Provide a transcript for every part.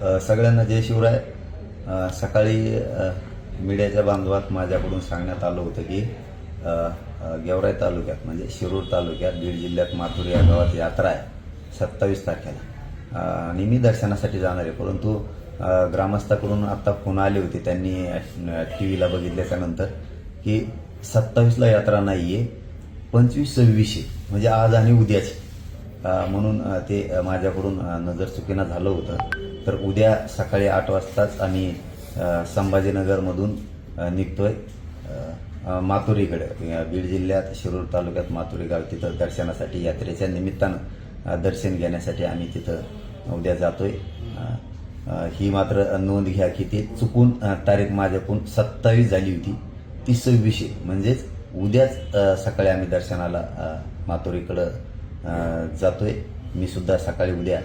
सगळ्यांना जय शिवराय. सकाळी मीडियाच्या बांधवात माझ्याकडून सांगण्यात आलं होतं की गेवराई तालुक्यात म्हणजे शिरूर तालुक्यात बीड जिल्ह्यात माथुर या गावात यात्रा आहे सत्तावीस तारखेला. आणि मी दर्शनासाठी जाणार आहे परंतु ग्रामस्थाकडून आत्ता फोन आले होते त्यांनी टी व्हीला बघितल्याच्यानंतर की सत्तावीसला यात्रा नाही आहे पंचवीस सव्वीसशे म्हणजे आज आणि उद्याची. म्हणून ते माझ्याकडून नजर चुकीनं झालं होतं. तर उद्या सकाळी आठ वाजताच आम्ही संभाजीनगरमधून निघतोय. अ, माथुरीकडे बीड जिल्ह्यात शिरूर तालुक्यात माथुरी गाव तिथं दर्शनासाठी यात्रेच्या निमित्तानं दर्शन घेण्यासाठी आम्ही तिथं उद्या जातोय. ही मात्र नोंद घ्या की ती चुकून तारीख माझ्याकडून सत्तावीस झाली होती. ती सव्वीसशे म्हणजेच उद्याच सकाळी आम्ही दर्शनाला अ, माथुरीकडं जातोय. मी सुद्धा सकाळी उद्या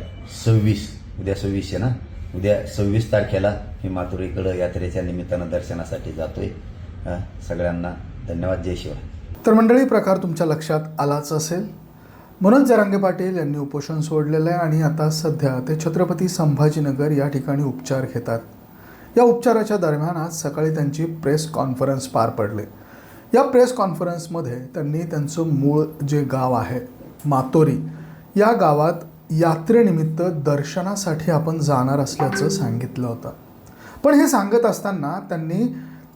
सव्वीस उद्या सव्वीसशे ना? उद्या सव्वीस तारखेला मी माथुरीकडं यात्रेच्या निमित्तानं दर्शनासाठी जातोय. सगळ्यांना धन्यवाद. जय शिवाय. तर मंडळी प्रकार तुमच्या लक्षात आलाच असेल. मनोज जरांगे पाटील यांनी उपोषण सोडलेलं आहे आणि आता सध्या ते छत्रपती संभाजीनगर या ठिकाणी उपचार घेतात. या उपचाराच्या दरम्यान आज सकाळी त्यांची प्रेस कॉन्फरन्स पार पडले. या प्रेस कॉन्फरन्समध्ये त्यांनी त्यांचं मूळ जे गाव आहे मातोरी या गावात यात्रेनिमित्त दर्शनासाठी आपण जाणार असल्याचं सांगितलं होतं. पण हे सांगत असताना त्यांनी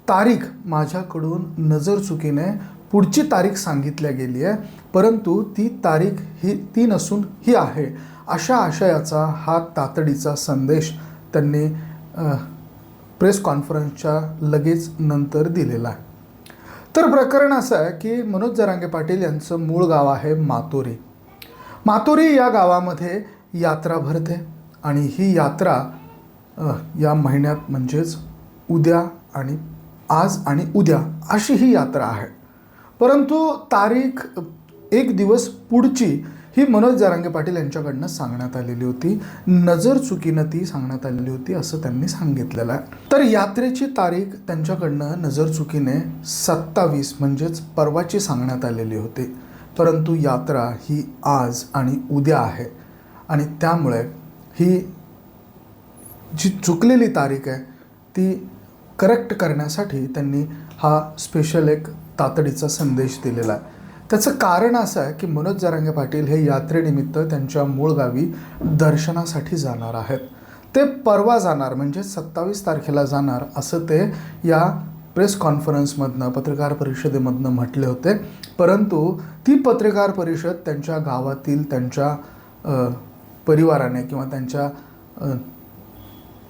तारीख माझ्याकडून नजर चुकीने पुढची तारीख सांगितल्या गेली आहे. परंतु ती तारीख ही ती नसून ही आहे अशा आशयाचा हा तातडीचा संदेश त्यांनी प्रेस कॉन्फरन्सच्या लगेच नंतर दिलेला आहे. तर प्रकरण असं आहे की मनोज जरांगे पाटील यांचं मूळ गाव आहे मातोरी. मातोरी या गावामध्ये यात्रा भरते आणि ही यात्रा या महिन्यात म्हणजेच उद्या आणि आज आणि उद्या अशी ही यात्रा आहे. परंतु तारीख एक दिवस पुढची ही मनोज जारांगे पाटील यांच्याकडनं सांगण्यात आलेली होती. नजर चुकीनं ती सांगण्यात आलेली होती असं त्यांनी सांगितलेलं आहे. तर यात्रेची तारीख त्यांच्याकडनं नजर चुकीने सत्तावीस म्हणजेच परवाची सांगण्यात आलेली होती. परंतु यात्रा ही आज आणि उद्या आहे. आणि त्यामुळे ही जी चुकलेली तारीख आहे ती करेक्ट करण्यासाठी त्यांनी हा स्पेशल एक तातडीचा संदेश दिलेला आहे. त्याचं कारण असं आहे की मनोज जरांगे पाटील हे यात्रेनिमित्त त्यांच्या मूळ गावी दर्शनासाठी जाणार आहेत. ते परवा जाणार म्हणजे सत्तावीस तारखेला जाणार असं ते या प्रेस कॉन्फरन्समधनं पत्रकार परिषदेमधनं म्हटले होते. परंतु ती पत्रकार परिषद त्यांच्या गावातील त्यांच्या परिवाराने किंवा त्यांच्या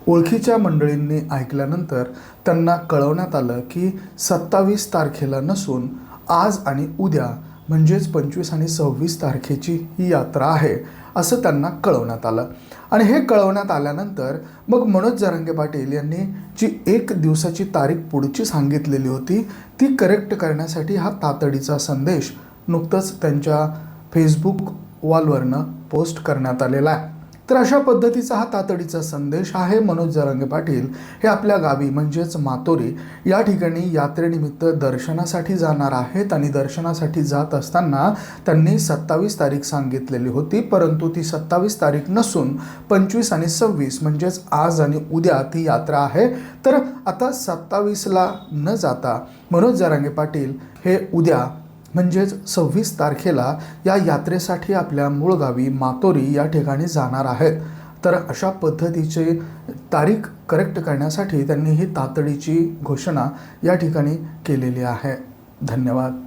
ओळखीच्या मंडळींनी ऐकल्यानंतर त्यांना कळवण्यात आलं की सत्तावीस तारखेला नसून आज आणि उद्या म्हणजेच पंचवीस आणि सव्वीस तारखेची ही यात्रा आहे असं त्यांना कळवण्यात आलं. आणि हे कळवण्यात आल्यानंतर मग मनोज जरांगे पाटील यांनी जी एक दिवसाची तारीख पुढची सांगितलेली होती ती करेक्ट करण्यासाठी हा तातडीचा संदेश नुकतंच त्यांच्या फेसबुक वॉलवरनं पोस्ट करण्यात आलेला आहे. तर अशा पद्धतीचा हा तातडीचा संदेश आहे मनोज जरांगे पाटील हे आपल्या गावी म्हणजेच मातोरी. या ठिकाणी यात्रेनिमित्त दर्शनासाठी जाणार आहेत आणि दर्शनासाठी जात असताना त्यांनी सत्तावीस तारीख सांगितलेली होती परंतु ती सत्तावीस तारीख नसून पंचवीस आणि सव्वीस म्हणजेच आज आणि उद्या ती यात्रा आहे. तर आता सत्तावीसला न जाता मनोज जरांगे पाटील हे उद्या म्हणजेच सव्वीस तारखेला या यात्रेसाठी आपल्या मूळ गावी मातोरी या ठिकाणी जाणार आहेत. तर अशा पद्धतीचे तारीख करेक्ट करण्यासाठी त्यांनी ही तातडीची घोषणा या ठिकाणी केलेली आहे. धन्यवाद.